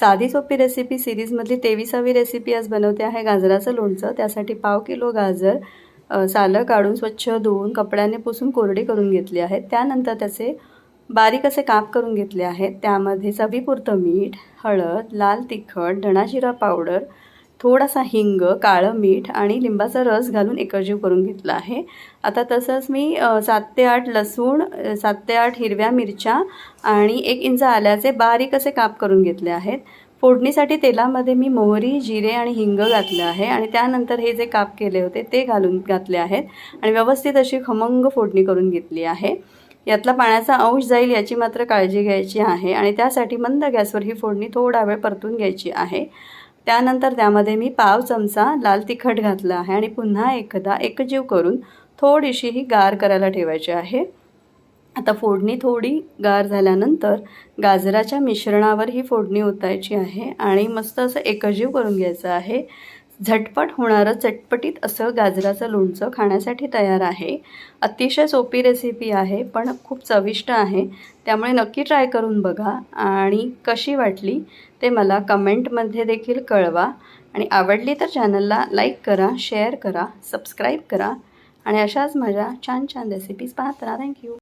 साधी सोपी recipe सिरीजमधली तेविसावी recipe आज बनवते आहे गाजराचं लोणचं. त्यासाठी पाव किलो गाजर सालं काढून स्वच्छ धुवून कपड्याने पुसून कोरडी करून घेतली आहेत. त्यानंतर त्याचे बारीक असे काप करून घेतले आहेत. त्यामध्ये चवीपुरतं मीठ हळद लाल तिखट धणाजिरा पावडर थोडासा हिंग काळं मीठ आणि लिंबाचा रस घालून एकजीव करून घेतला आहे. आता तसंच मी सात ते आठ लसूण सात ते आठ हिरव्या मिरच्या आणि एक इंच आल्याचे बारीक असे काप करून घेतले आहेत. फोडणीसाठी तेलामध्ये मी मोहरी जिरे आणि हिंग घातलं आहे आणि त्यानंतर हे जे काप केले होते ते घालून घातले आहेत आणि व्यवस्थित अशी खमंग फोडणी करून घेतली आहे. यातला पाण्याचा अंश जाईल याची मात्र काळजी घ्यायची आहे आणि त्यासाठी मंद गॅसवर ही फोडणी थोडा वेळ परतून घ्यायची आहे. त्यानंतर त्यामध्ये मी पाव चमचा लाल तिखट घातला आहे आणि पुन्हा एकदा एकजीव करून थोडीशी ही गार करायला ठेवायची आहे. आता फोडणी थोडी गार झाल्यानंतर गाजराच्या मिश्रणावर ही फोडणी ओतायची आहे आणि मस्त असं एकजीव करून घ्यायचं आहे. झटपट होणारं चटपटीत असं गाजराचं लोणचं खाण्यासाठी तयार आहे. अतिशय सोपी रेसिपी आहे पण खूप चविष्ट आहे. त्यामुळे नक्की ट्राय करून बघा. आणि कशी वाटली ते मला कमेंटमध्ये देखील कळवा. आणि आवडली तर चॅनलला लाईक करा शेअर करा सबस्क्राईब करा. आणि अशाच माझ्या छान छान रेसिपीज पाहत राहा. थँक्यू